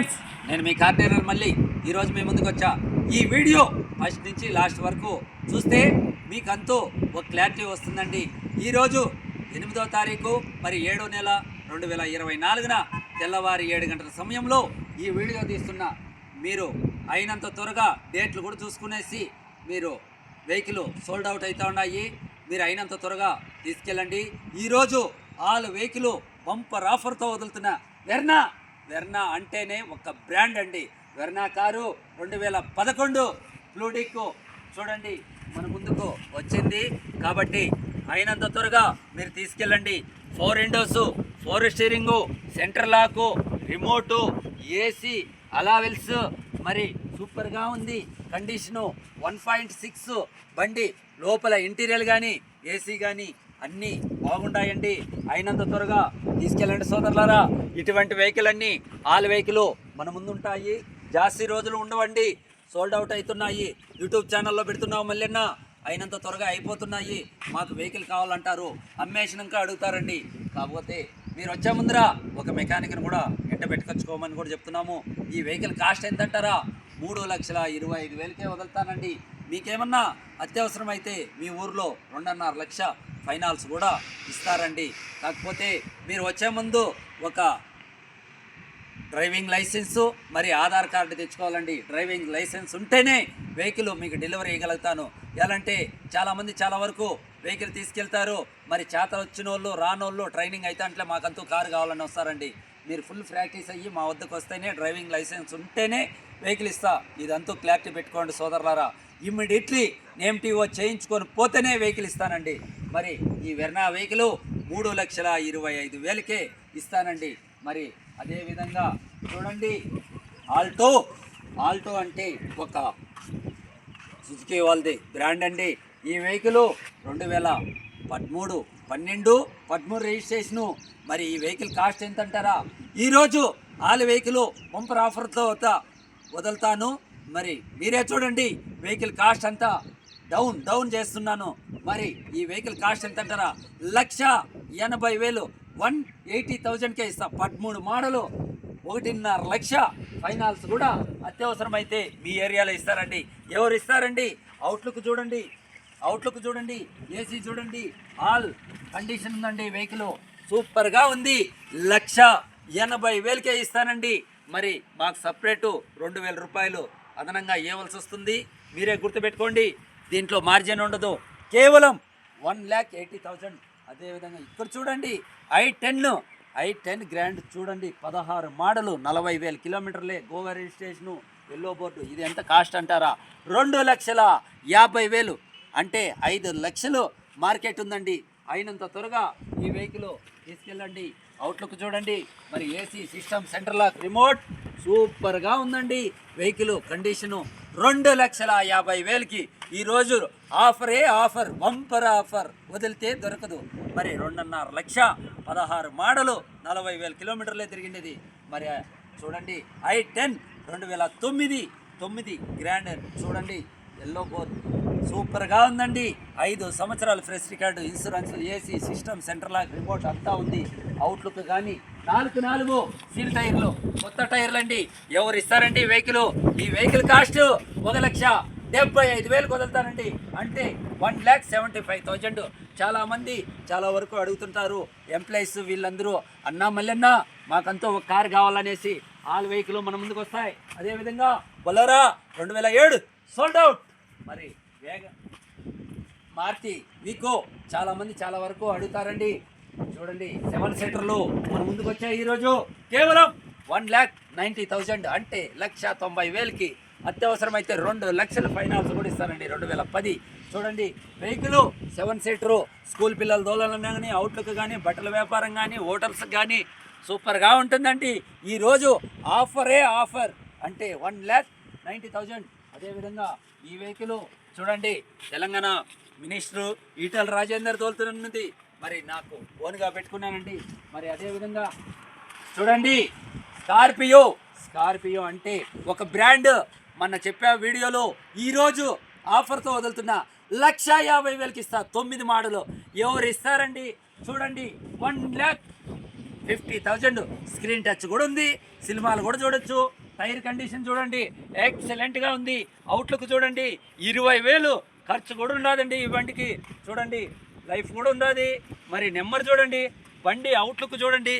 Friends నేను మీ కార్డినర్ మళ్ళీ. ఈరోజు మీ ముందుకు వచ్చా. ఈ వీడియో ఫస్ట్ నుంచి లాస్ట్ వరకు చూస్తే మీకంతూ ఒక క్లారిటీ వస్తుందండి. ఈరోజు ఎనిమిదో తారీఖు మరి ఏడో నెల రెండు వేల ఇరవై నాలుగున తెల్లవారి ఏడు గంటల సమయంలో ఈ వీడియో తీస్తున్న మీరు అయినంత త్వరగా డేట్లు కూడా చూసుకునేసి మీరు వెహికల్ సోల్డ్ అవుట్ అవుతూ ఉన్నాయి. మీరు అయినంత త్వరగా తీసుకెళ్ళండి. ఈరోజు ఆల్ వెహికల్ బంపర్ ఆఫర్తో వదులుతున్న వెర్నా వెర్నా అంటేనే ఒక బ్రాండ్ అండి. వెర్నా కారు రెండు వేల పదకొండు ఫ్లూడిక్ చూడండి మన ముందుకు వచ్చింది. కాబట్టి అయినంత త్వరగా మీరు తీసుకెళ్ళండి. Four windows four steering centre lock remote AC alloy wheels మరి సూపర్గా ఉంది. కండిషను వన్ పాయింట్ సిక్స్ బండి. లోపల ఇంటీరియర్ కానీ ఏసీ కానీ అన్నీ బాగుంటాయండి. అయినంత త్వరగా తీసుకెళ్ళండి సోదరులారా. ఇటువంటి వెహికల్ అన్నీ ఆల్ వెహికల్ మన ముందుంటాయి. జాస్తి రోజులు ఉండవండి. సోల్డ్ అవుట్ అవుతున్నాయి. యూట్యూబ్ ఛానల్లో పెడుతున్నావు మళ్ళీ అయినంత త్వరగా అయిపోతున్నాయి. మాకు వెహికల్ కావాలంటారు. అమ్మేసినాక అడుగుతారండి. కాకపోతే మీరు వచ్చే ముందర ఒక మెకానిక్ని కూడా ఎంట పెట్టుకొచ్చుకోమని కూడా చెప్తున్నాము. ఈ వెహికల్ కాస్ట్ ఎంత అంటారా మూడు లక్షల ఇరవై ఐదు వేలకే వదులుతానండి. మీకేమన్నా అత్యవసరమైతే మీ ఊర్లో రెండున్నర లక్ష ఫైనాన్స్ కూడా ఇస్తారండి. కాకపోతే మీరు వచ్చే ముందు ఒక డ్రైవింగ్ లైసెన్సు మరి ఆధార్ కార్డు తెచ్చుకోవాలండి. డ్రైవింగ్ లైసెన్స్ ఉంటేనే వెహికల్ మీకు డెలివరీ ఇవ్వగలుగుతాను ఎలాంటే చాలామంది చాలా వరకు వెహికల్ తీసుకెళ్తారు. మరి చేత వచ్చిన వాళ్ళు రానోళ్ళు ట్రైనింగ్ అయితే అంటే మాకంతూ కారు కావాలని వస్తారండి. మీరు ఫుల్ ప్రాక్టీస్ అయ్యి మా వద్దకు వస్తేనే డ్రైవింగ్ లైసెన్స్ ఉంటేనే వెహికల్ ఇస్తా. ఇదంతా క్లారిటీ పెట్టుకోండి సోదరులారా. ఇమ్మీడియట్లీ నేమ్టీఓ చేయించుకొని పోతేనే వెహికల్ ఇస్తానండి. మరి ఈ వెర్నా వెహికల్ మూడు లక్షల ఇరవై ఐదు వేలకే ఇస్తానండి. మరి అదేవిధంగా చూడండి ఆల్టో ఆల్టో అంటే ఒక సుజుకి వాళ్ళది బ్రాండ్ అండి. ఈ వెహికల్ రెండు వేల పదమూడు పన్నెండు పదమూడు రిజిస్ట్రేషను. మరి ఈ వెహికల్ కాస్ట్ ఎంత అంటారా ఈరోజు ఆల్ వెహికల్ బంపర్ ఆఫర్తో వదులుతాను. మరి మీరే చూడండి వెహికల్ కాస్ట్ అంతా డౌన్ డౌన్ చేస్తున్నాను. మరి ఈ వెహికల్ కాస్ట్ ఎంత అంటారా? లక్ష ఎనభై వేలు. వన్ ఎయిటీ థౌజండ్కే ఇస్తా. పదమూడు మోడలు. ఒకటిన్నర లక్ష. ఫైనాన్స్ కూడా అత్యవసరమైతే మీ ఏరియాలో ఇస్తారండి. ఎవరు ఇస్తారండి? అవుట్లుక్ చూడండి. అవుట్లుక్ చూడండి. ఏసీ చూడండి. ఆల్ కండిషన్ ఉందండి వెహికల్ సూపర్గా ఉంది. లక్ష ఎనభై వేలకే ఇస్తానండి. మరి మాకు సపరేటు రెండు వేల రూపాయలు అదనంగా ఇవ్వవలసి వస్తుంది మీరే గుర్తుపెట్టుకోండి దీంట్లో మార్జిన్ ఉండదు. కేవలం వన్ ల్యాక్ ఎయిటీ థౌజండ్ అదేవిధంగా ఇక్కడ చూడండి I ten I ten grand చూడండి పదహారు మోడలు నలభై వేల కిలోమీటర్లే గోవా రిజిస్ట్రేషను ఎల్లో బోర్డు. ఇది ఎంత కాస్ట్ అంటారా? రెండు లక్షల యాభై వేలు. అంటే ఐదు లక్షలు మార్కెట్ ఉందండి. అయినంత త్వరగా ఈ వెహికల్ తీసుకెళ్ళండి. అవుట్లుక్ చూడండి. మరి AC system centre lock remote సూపర్గా ఉందండి. వెహికల్ కండిషను రెండు లక్షల యాభై వేలకి ఈరోజు ఆఫరే ఆఫర్ బంపర్ ఆఫర్ వదిలితే దొరకదు. మరి రెండున్నర లక్ష పదహారు మోడలు నలభై వేల కిలోమీటర్లే తిరిగిండేది మరి చూడండి ఐ టెన్ రెండు వేల తొమ్మిది తొమ్మిది గ్రాండ్ చూడండి. ఎల్లో బోర్డ్ సూపర్గా ఉందండి. ఐదు సంవత్సరాలు fresh record insurance AC system centre lock report అంతా ఉంది. అవుట్లుక్ కానీ నాలుగు నాలుగు సీల్ టైర్లు కొత్త టైర్లు అండి ఎవరు ఇస్తారండి వెహికల్? ఈ వెహికల్ కాస్ట్ ఒక లక్ష డెబ్బై ఐదు వేలు కుదులుతానండి అంటే one lakh seventy five thousand. చాలామంది చాలా వరకు అడుగుతుంటారు ఎంప్లాయీస్ వీళ్ళందరూ అన్నా మల్లన్న మాకంతా ఒక కార్ కావాలనేసి ఆల్ వెహికల్ మన ముందుకు వస్తాయి అదేవిధంగా బొలరా రెండు వేల ఏడు సోల్డ్ అవుట్. మరి వేగ. మార్తి వీకో చాలామంది చాలా వరకు అడుగుతారండి. చూడండి సెవెన్ సీటర్లు మన ముందుకు వచ్చాయి ఈరోజు. కేవలం వన్ ల్యాక్ నైంటీ థౌజండ్ అంటే లక్ష తొంభై వేలకి అత్యవసరమైతే రెండు లక్షల ఫైనాన్స్ కూడా ఇస్తారండి రెండు వేల పది. చూడండి వెహికల్ సెవెన్ సీటరు స్కూల్ పిల్లల దోళన కానీ అవుట్లుక్ కానీ బట్టల వ్యాపారం కానీ హోటల్స్ కానీ సూపర్గా ఉంటుందండి. ఈరోజు ఆఫరే ఆఫర్ అంటే వన్ ల్యాక్ నైంటీ థౌజండ్. అదేవిధంగా ఈ వెహికల్ చూడండి తెలంగాణ మినిస్టరు ఈటల రాజేందర్ తోలుతున్నది. మరి నాకు ఓన్గా పెట్టుకున్నానండి. మరి అదేవిధంగా చూడండి స్కార్పియో. స్కార్పియో అంటే ఒక బ్రాండ్. మొన్న చెప్పే వీడియోలో ఈరోజు ఆఫర్తో వదులుతున్న లక్ష యాభై వేలకి ఇస్తా తొమ్మిది మోడలు. ఎవరు ఇస్తారండి? చూడండి one lakh fifty thousand screen touch కూడా ఉంది. సినిమాలు కూడా చూడొచ్చు. టైర్ కండిషన్ చూడండి. ఎక్సలెంట్గా ఉంది. అవుట్లుక్ చూడండి. ఇరవై వేలు ఖర్చు కూడా ఉండదండి ఈ బండికి. చూడండి. లైఫ్ కూడా ఉండదు మరి నెంబర్ చూడండి. బండి అవుట్లుక్ చూడండి.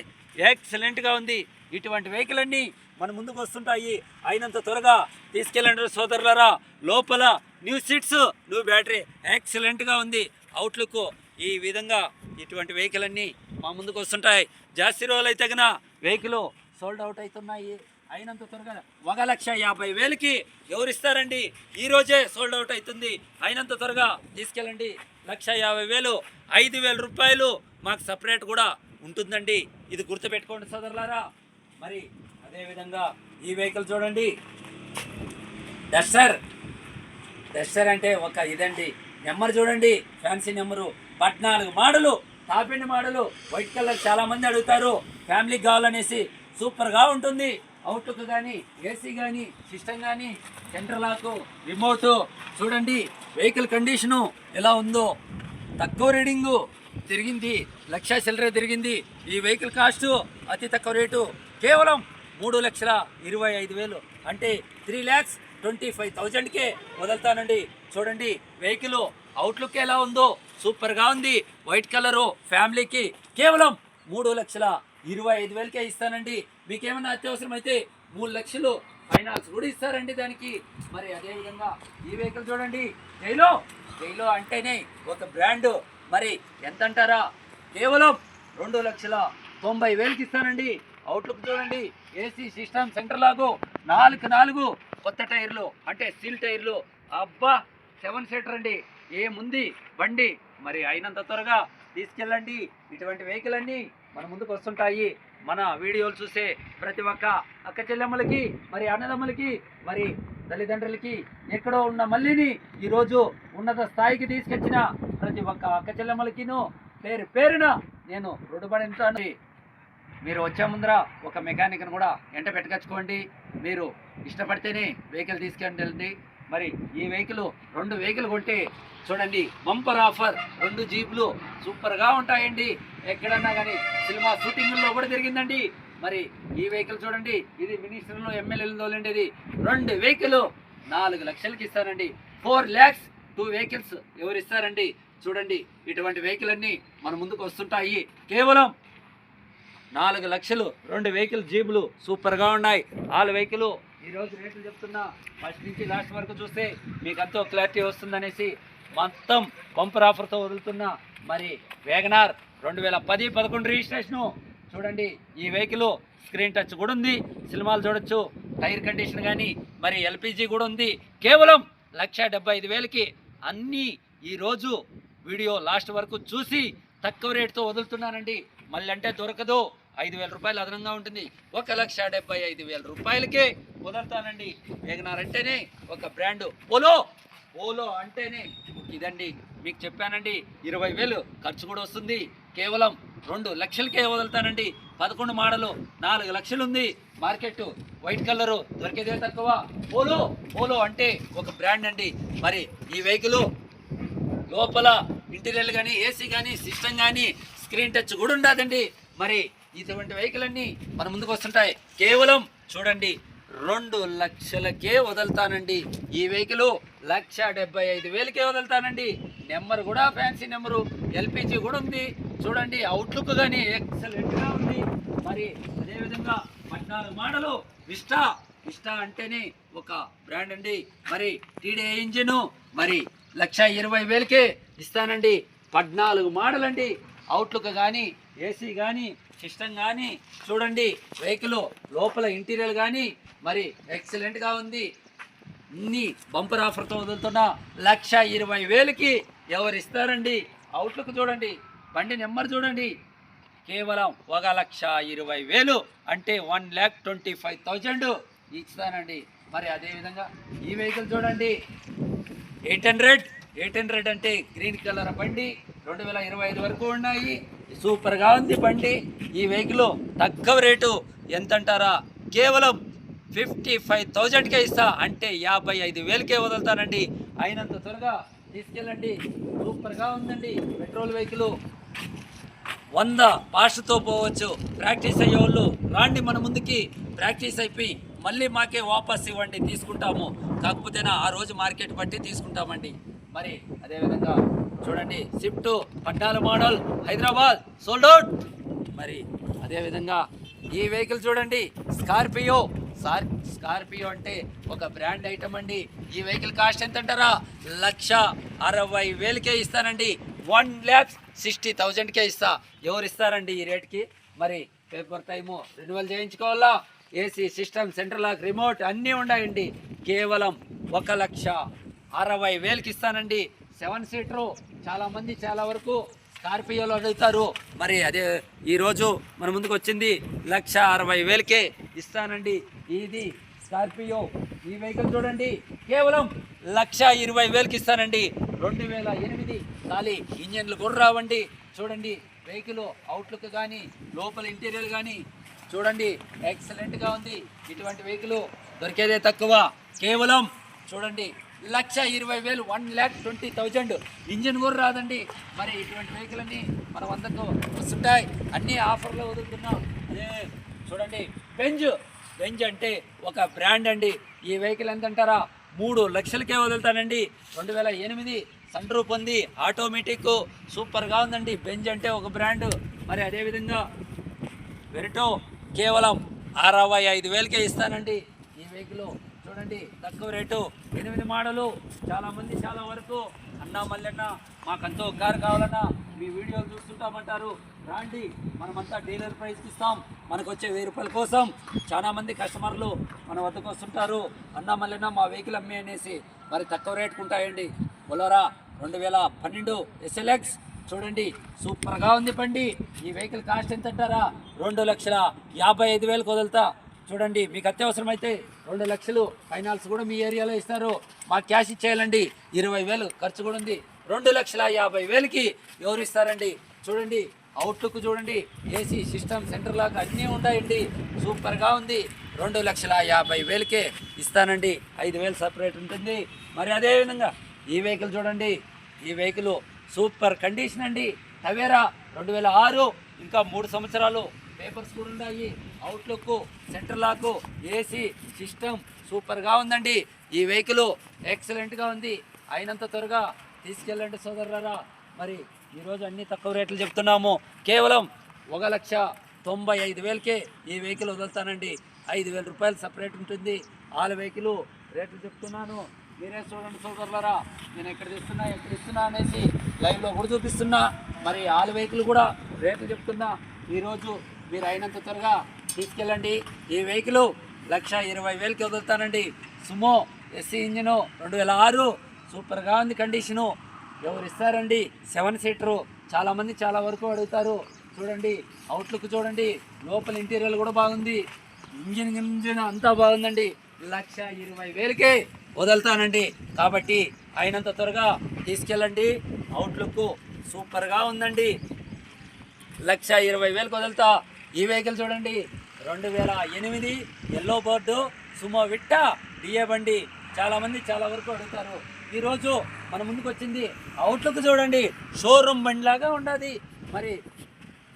ఎక్సలెంట్గా ఉంది. ఇటువంటి వెహికల్ అన్నీ మన ముందుకు వస్తుంటాయి. అయినంత త్వరగా తీసుకెళ్ళండి సోదరులరా. లోపల న్యూ సీట్స్ న్యూ బ్యాటరీ ఎక్సలెంట్గా ఉంది. అవుట్లుక్ ఈ విధంగా ఇటువంటి వెహికల్ అన్నీ మా ముందుకు వస్తుంటాయి. జాస్తి రోజులు అయితే కన్నా వెహికల్ సోల్డ్ అవుట్ అవుతున్నాయి అయినంత త్వరగా ఒక లక్ష యాభై వేలకి ఎవరిస్తారండి ఈరోజే ఈ రోజే సోల్డ్ అవుట్ అవుతుంది. అయినంత త్వరగా తీసుకెళ్ళండి. లక్ష యాభై వేలు ఐదు వేల రూపాయలు మాకు సపరేట్ కూడా ఉంటుందండి. ఇది గుర్తుపెట్టుకోండి సోదరులారా. మరి అదేవిధంగా ఈ వెహికల్ చూడండి. డస్టర్. డస్టర్ అంటే ఒక ఇదండి. నెంబర్ చూడండి. Fancy number. పద్నాలుగు model. Top model model white colour చాలామంది అడుగుతారు. ఫ్యామిలీకి కావాలనేసి సూపర్గా ఉంటుంది. అవుట్లుక్ కానీ ఏసీ కానీ సిస్టమ్ కానీ సెంటర్ లాక్ రిమోట్ చూడండి వెహికల్ కండిషను ఎలా ఉందో. తక్కువ రీడింగు తిరిగింది లక్ష చిల్లర తిరిగింది. ఈ వెహికల్ కాస్ట్ అతి తక్కువ రేటు. కేవలం మూడు లక్షల ఇరవై ఐదు వేలు. అంటే త్రీ ల్యాక్స్ ట్వంటీ ఫైవ్ థౌజండ్కే వదులుతానండి. చూడండి వెహికల్ అవుట్లుక్ ఎలా ఉందో సూపర్గా ఉంది. వైట్ కలరు ఫ్యామిలీకి కేవలం మూడు లక్షల ఇరవై ఐదు వేలకే ఇస్తానండి. మీకేమైనా అత్యవసరం అయితే మూడు లక్షలు ఫైనాన్స్ కూడా ఇస్తారండి దానికి. మరి అదేవిధంగా ఈ వెహికల్ చూడండి. జైలో జైలో అంటేనే ఒక బ్రాండ్ మరి ఎంత అంటారా కేవలం రెండు లక్షల తొంభై వేలకి ఇస్తానండి. అవుట్లుక్ చూడండి. ఏసీ సిస్టమ్ సెంటర్ లాగు నాలుగు నాలుగు కొత్త టైర్లు అంటే స్టీల్ టైర్లు. అబ్బా సెవెన్ సీటర్ అండి. ఏముంది బండి. మరి అయినంత త్వరగా తీసుకెళ్ళండి. ఇటువంటి వెహికల్ అన్నీ మన ముందుకు వస్తుంటాయి. మన వీడియోలు చూసే ప్రతి ఒక్క అక్క చెల్లెమ్మలకి మరి అన్నదమ్ములకి మరి తల్లిదండ్రులకి ఎక్కడో ఉన్న మల్లిని ఈరోజు ఉన్నత స్థాయికి తీసుకొచ్చిన ప్రతి ఒక్క అక్క చెల్లెమ్మలకిను పేరు పేరున నేను రుణపడి మీరు వచ్చే ముందర ఒక మెకానిక్ని కూడా ఎంట పెట్టుకొచ్చుకోండి. మీరు ఇష్టపడితేనే వెహికల్ తీసుకెళ్ళండి. మరి ఈ వెహికల్ రెండు వెహికల్ కొంటే చూడండి బంపర్ ఆఫర్ రెండు జీపులు సూపర్గా ఉంటాయండి. ఎక్కడన్నా కానీ సినిమా షూటింగ్లో కూడా జరిగిందండి. మరి ఈ వెహికల్ చూడండి ఇది మినిస్టర్లో ఎమ్మెల్యేలు తోలండేది. రెండు వెహికల్ నాలుగు లక్షలకి ఇస్తారండి. ఫోర్ ల్యాక్స్ టూ వెహికల్స్ ఎవరు ఇస్తారండి? చూడండి ఇటువంటి వెహికల్ అన్నీ మన ముందుకు వస్తుంటాయి. కేవలం నాలుగు లక్షలు రెండు వెహికల్ జీబులు సూపర్గా ఉన్నాయి. ఆల్ వెహికల్ ఈరోజు రేట్లు చెప్తున్నా ఫస్ట్ నుంచి లాస్ట్ వరకు చూస్తే మీకు ఎంతో క్లారిటీ వస్తుందనేసి మొత్తం బంపర్ ఆఫర్తో వదులుతున్నా మరి వేగనార్ రెండు వేల పది పదకొండు రిజిస్ట్రేషను. చూడండి ఈ వెహికల్ స్క్రీన్ టచ్ కూడా ఉంది సినిమాలు చూడొచ్చు టైర్ కండిషన్ కానీ మరి ఎల్పిజి కూడా ఉంది. కేవలం లక్ష డెబ్బై ఐదు వేలకి అన్నీ ఈరోజు వీడియో లాస్ట్ వరకు చూసి తక్కువ రేటుతో వదులుతున్నానండి. మళ్ళీ అంటే దొరకదు ఐదు వేల రూపాయలు అదనంగా ఉంటుంది. ఒక లక్ష డెబ్బై ఐదు వేల రూపాయలకే వదులుతానండి వేగనార్ అంటేనే ఒక బ్రాండ్. పోలో! పోలో అంటేనే ఇదండి. మీకు చెప్పానండి ఇరవై వేలు ఖర్చు కూడా వస్తుంది. కేవలం రెండు లక్షలకే వదులుతానండి. పదకొండు మోడలు నాలుగు లక్షలు ఉంది మార్కెట్ వైట్ కలరు దొరికేదే తక్కువ. పోలో! పోలో అంటే ఒక బ్రాండ్ అండి. మరి ఈ వెహికల్ లోపల ఇంటీరియర్ కానీ ఏసీ కానీ సిస్టమ్ కానీ స్క్రీన్ టచ్ కూడా ఉండదండి. మరి ఇటువంటి వెహికల్ అన్నీ మన ముందుకు వస్తుంటాయి. కేవలం చూడండి రెండు లక్షలకే వదులుతానండి. ఈ వెహికల్ లక్ష డెబ్బై ఐదు వేలకే వదులుతానండి. నెంబర్ కూడా ఫ్యాన్సీ నెంబరు. ఎల్పిజి కూడా ఉంది. చూడండి అవుట్లుక్ కానీ ఎక్సలెంట్గా ఉంది. మరి అదేవిధంగా పద్నాలుగు మోడలు విస్టా. విస్టా అంటేనే ఒక బ్రాండ్ అండి. మరి టీడీఏ ఇంజిన్ మరి లక్ష ఇరవై వేలకే ఇస్తానండి. పద్నాలుగు మోడల్ అండి అవుట్లుక్ కానీ ఏసీ కానీ సిస్టమ్ కానీ చూడండి వెహికల్ లోపల ఇంటీరియర్ కానీ మరి ఎక్సలెంట్గా ఉంది. ఇన్ని బంపర్ ఆఫర్తో వదులుతున్న లక్ష ఇరవై వేలకి ఎవరు ఇస్తారండి అవుట్లుక్ చూడండి బండి నెంబర్ చూడండి. కేవలం ఒక లక్ష ఇరవై వేలు అంటే one lakh twenty five thousand ఇస్తానండి. మరి అదేవిధంగా ఈ వెహికల్ చూడండి. ఎయిట్ హండ్రెడ్ ఎయిట్ హండ్రెడ్ అంటే గ్రీన్ కలర్ బండి రెండు వేల ఇరవై ఐదు వరకు ఉన్నాయి. సూపర్గా ఉంది బండి. ఈ వెహికల్ తక్కువ రేటు ఎంత అంటారా కేవలం ఫిఫ్టీ ఫైవ్ థౌజండ్కే ఇస్తా. అంటే యాభై ఐదు వేలకే వదులుతానండి. అయినంత త్వరగా తీసుకెళ్ళండి. సూపర్గా ఉందండి పెట్రోల్ వెహికల్. వంద పాస్ట్తో పోవచ్చు. ప్రాక్టీస్ అయ్యేవాళ్ళు రాండి మన ముందుకి. ప్రాక్టీస్ అయిపోయి మళ్ళీ మాకే వాపస్ ఇవ్వండి. తీసుకుంటాము. కాకపోతే ఆ రోజు మార్కెట్ బట్టి తీసుకుంటామండి. మరి అదేవిధంగా చూడండి స్విఫ్ట్ పద్నాలుగు మోడల్ హైదరాబాద్ సోల్డ్ అవుట్ మరి అదేవిధంగా ఈ వెహికల్ చూడండి స్కార్పియో సార్ స్కార్పియో అంటే ఒక బ్రాండ్ ఐటమ్ అండి. ఈ వెహికల్ కాస్ట్ ఎంత అంటారా లక్ష అరవై వేలకే ఇస్తానండి. వన్ ల్యాక్స్ సిక్స్టీ థౌజండ్కే ఇస్తా. ఎవరు ఇస్తారండి ఈ రేట్కి మరి పేపర్ టైము రెన్యువల్ చేయించుకోవాలా? AC system central lock remote అన్నీ ఉన్నాయండి. కేవలం ఒక లక్ష అరవై వేలకి ఇస్తానండి. Seven seater. చాలామంది చాలా వరకు స్కార్పియోలో అడుగుతారు మరి అదే ఈరోజు మన ముందుకు వచ్చింది లక్ష అరవై వేలకే ఇస్తానండి. ఇది స్కార్పియో. ఈ వెహికల్ చూడండి. కేవలం లక్ష ఇరవై వేలకి ఇస్తానండి. రెండు వేల ఎనిమిది ఖాళీ ఇంజన్లు కూడా రావండి. చూడండి వెహికల్ అవుట్లుక్ కానీ లోపల ఇంటీరియర్ కానీ చూడండి. ఎక్సలెంట్గా ఉంది. ఇటువంటి వెహికల్ దొరికేదే తక్కువ. కేవలం చూడండి. లక్ష ఇరవై వేలు one lakh twenty thousand. Engine కూడా రాదండి. మరి ఇటువంటి వెహికల్ అన్నీ మన వందకు వస్తుంటాయి. అన్ని ఆఫర్లో వదులుతున్నాం. అదే చూడండి బెంజ్. బెంజ్ అంటే ఒక బ్రాండ్ అండి. ఈ వెహికల్ ఎంత అంటారా మూడు లక్షలకే వదులుతానండి. రెండు వేల ఎనిమిది సన్ రూప్ ఉంది ఆటోమేటిక్ సూపర్గా ఉందండి. బెంజ్ అంటే ఒక బ్రాండ్. మరి అదేవిధంగా వెరిటో కేవలం అరవై ఐదు వేలకే ఇస్తానండి ఈ వెహికల్. చూడండి తక్కువ రేటు. ఎనిమిది మోడలు చాలామంది చాలా వరకు అన్నా మల్లెన్న మాకంతో కారు కావాలన్నా మీ వీడియోలు చూస్తుంటామంటారు. రాండి మనమంతా డీలర్ ప్రైస్కి ఇస్తాం. మనకు వచ్చే వెయ్యి రూపాయల కోసం చాలామంది కస్టమర్లు మన వద్దకు వస్తుంటారు. అన్నా మల్లెన్న మా వెహికల్ అమ్మే అనేసి. మరి తక్కువ రేటుకు ఉంటాయండి. బొలోరా రెండు వేల పన్నెండు ఎస్ఎల్ఎక్స్. చూడండి సూపర్గా ఉంది బండి. ఈ వెహికల్ కాస్ట్ ఎంత అంటారా రెండు లక్షల యాభై ఐదు వేలకు వదులుతా. చూడండి మీకు అత్యవసరమైతే రెండు లక్షలు ఫైనాన్స్ కూడా మీ ఏరియాలో ఇస్తారు. మాకు క్యాష్ ఇచ్చేయాలండి. ఇరవై వేలు ఖర్చు కూడా ఉంది. రెండు లక్షల యాభై వేలకి ఎవరు ఇస్తారండి? చూడండి అవుట్లుక్ చూడండి ఏసీ సిస్టమ్ సెంటర్ లాగా అన్నీ ఉంటాయండి. సూపర్గా ఉంది. రెండు లక్షల యాభై వేలకే ఇస్తానండి. ఐదు వేలు సపరేట్ ఉంటుంది. మరి అదేవిధంగా ఈ వెహికల్ చూడండి ఈ వెహికల్ సూపర్ కండిషన్ అండి. టవేరా రెండు వేల ఆరు ఇంకా మూడు సంవత్సరాలు పేపర్స్ కూడా ఉన్నాయి. Outlook centre lock AC system సూపర్గా ఉందండి. ఈ వెహికల్ ఎక్సలెంట్గా ఉంది. అయినంత త్వరగా తీసుకెళ్ళండి సోదరులారా. మరి ఈరోజు అన్ని తక్కువ రేట్లు చెప్తున్నాము. కేవలం ఒక లక్ష తొంభై ఐదు వేలకే ఈ వెహికల్ వదులుతానండి. ఐదు వేల రూపాయలు సపరేట్ ఉంటుంది. వాళ్ళ వెహికల్ రేట్లు చెప్తున్నాను. మీరే చూడండి సోదరులరా. నేను ఎక్కడ తెస్తున్నా ఎక్కడ ఇస్తున్నా అనేసి లైవ్లో కూడా చూపిస్తున్నా. మరి వాళ్ళ వెహికల్ కూడా రేట్లు చెప్తున్నా. ఈరోజు మీరు అయినంత త్వరగా తీసుకెళ్ళండి. ఈ వెహికల్ లక్ష ఇరవై వేలకి వదులుతానండి. సుమో ఎస్సీ ఇంజిను రెండు వేల ఆరు. సూపర్గా ఉంది కండిషను. ఎవరు ఇస్తారండి? Seven seater. చాలామంది చాలా వరకు అడుగుతారు. చూడండి అవుట్లుక్ చూడండి. లోపల ఇంటీరియర్ కూడా బాగుంది. ఇంజిన్ ఇంజిన్ అంతా బాగుందండి. లక్ష ఇరవై వేలకే వదులుతానండి. కాబట్టి అయినంత త్వరగా తీసుకెళ్ళండి. అవుట్లుక్ సూపర్గా ఉందండి. లక్ష ఇరవై వేలకు వదులుతా. ఈ వెహికల్ చూడండి. రెండు వేల ఎనిమిది yellow board Sumo Victa DI బండి. చాలామంది చాలా వరకు అడుగుతారు. ఈరోజు మన ముందుకు వచ్చింది అవుట్లుక్ చూడండి. షోరూమ్ బండి లాగా ఉండదు. మరి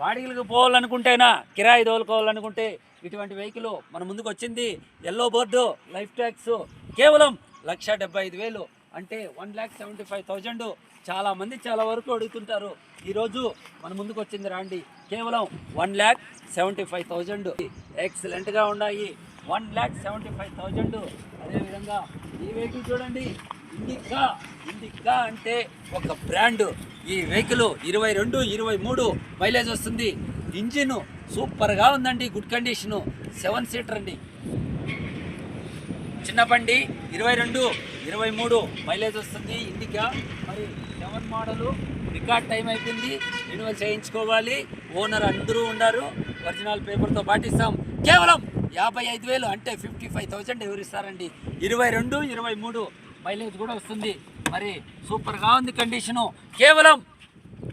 బాడీలకు పోవాలనుకుంటేనా కిరాయి తోలుకోవాలనుకుంటే ఇటువంటి వెహికల్ మన ముందుకు వచ్చింది. ఎల్లో బోర్డు లైఫ్ ట్యాక్స్ కేవలం లక్ష డెబ్బై ఐదు వేలు. అంటే one lakh seventy five thousand చాలామంది చాలా వరకు అడుగుతుంటారు. ఈరోజు మన ముందుకు వచ్చింది రాండి. కేవలం one lakh seventy five thousand. ఎక్సలెంట్గా ఉన్నాయి. One lakh seventy five thousand. అదేవిధంగా ఈ వెహికల్ చూడండి. ఇండికా ఇండికా అంటే ఒక బ్రాండ్ ఈ వెహికల్ ఇరవై రెండు ఇరవై మూడు మైలేజ్ వస్తుంది. ఇంజిన్ సూపర్గా ఉందండి. గుడ్ కండిషను సెవెన్ సీటర్ అండి. చిన్న బండి ఇరవై రెండు ఇరవై మూడు మైలేజ్ వస్తుంది. ఇండికా మరి సెవెన్ మోడలు రికార్డ్ టైం అయిపోయింది. రెన్యువల్ చేయించుకోవాలి. ఓనర్ అందరూ ఉన్నారు. ఒరిజినల్ పేపర్తో పాటిస్తాం. కేవలం యాభై ఐదు వేలు అంటే ఫిఫ్టీ ఫైవ్ థౌజండ్ ఎవరిస్తారండి? ఇరవై రెండు ఇరవై మూడు మైలేజ్ కూడా వస్తుంది. మరి సూపర్గా ఉంది కండిషను కేవలం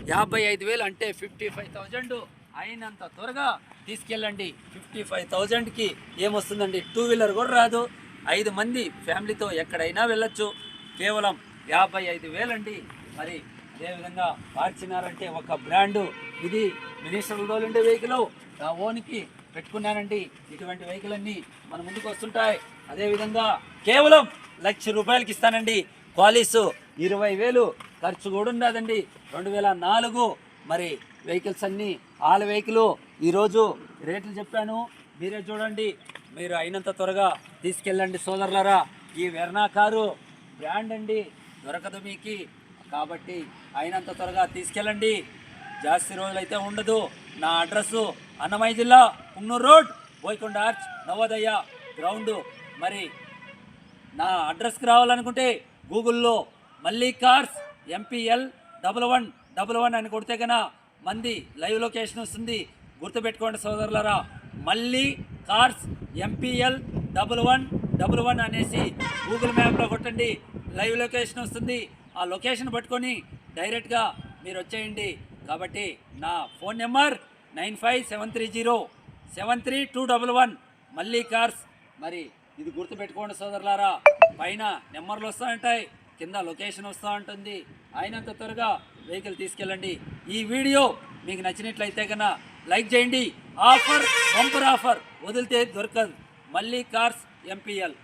యాభై ఐదు వేలు అంటే ఫిఫ్టీ ఫైవ్ థౌజండ్ అయినంత త్వరగా తీసుకెళ్ళండి. ఫిఫ్టీ ఫైవ్ థౌజండ్కి ఏమొస్తుందండి? టూ వీలర్ కూడా రాదు. ఐదు మంది ఫ్యామిలీతో ఎక్కడైనా వెళ్ళొచ్చు. కేవలం యాభై ఐదు వేలండి. మరి అదేవిధంగా మార్చినారంటే అంటే ఒక బ్రాండు. ఇది మినిస్టర్ల తోలుండే వెహికల్. నా ఓనికి పెట్టుకున్నానండి. ఇటువంటి వెహికల్ అన్నీ మన ముందుకు వస్తుంటాయి. అదేవిధంగా కేవలం లక్ష రూపాయలకి ఇస్తానండి. క్వాలిస్ ఇరవై వేలు. ఖర్చు కూడా ఉండదండి. రెండు వేల నాలుగు మరి వెహికల్స్ అన్నీ ఆల్ వెహికల్. ఈరోజు రేట్లు చెప్పాను. మీరే చూడండి. మీరు అయినంత త్వరగా తీసుకెళ్ళండి సోదరులరా. ఈ వెర్నా కారు బ్రాండ్ అండి. దొరకదు మీకు. కాబట్టి అయినంత త్వరగా తీసుకెళ్ళండి. జాస్తి రోజులైతే ఉండదు. నా అడ్రస్సు అన్నమయ్య జిల్లా Punnuru road Boyakonda arch Navodaya ground. మరి నా అడ్రస్కి రావాలనుకుంటే గూగుల్లో Malli cars MPL double one double one అని కొడితే కన మంది లైవ్ లొకేషన్ వస్తుంది. గుర్తుపెట్టుకోండి సోదరులరా Malli cars MPL double one double one అనేసి గూగుల్ మ్యాప్లో కొట్టండి. లైవ్ లొకేషన్ వస్తుంది. ఆ లొకేషన్ పట్టుకొని డైరెక్ట్గా మీరు వచ్చేయండి. కాబట్టి నా phone number nine five seven three zero seven three two double one Malli cars మరి ఇది గుర్తుపెట్టుకోండి సోదరులారా పైన నెంబర్లు వస్తూ ఉంటాయి కింద లొకేషన్ వస్తూ ఉంటుంది. అయినంత త్వరగా వెహికల్ తీసుకెళ్ళండి. ఈ వీడియో మీకు నచ్చినట్లయితే కన్నా లైక్ చేయండి. ఆఫర్ బంపర్ ఆఫర్ వదిలితే దొరకదు. మళ్ళీ కార్స్ ఎంపీఎల్.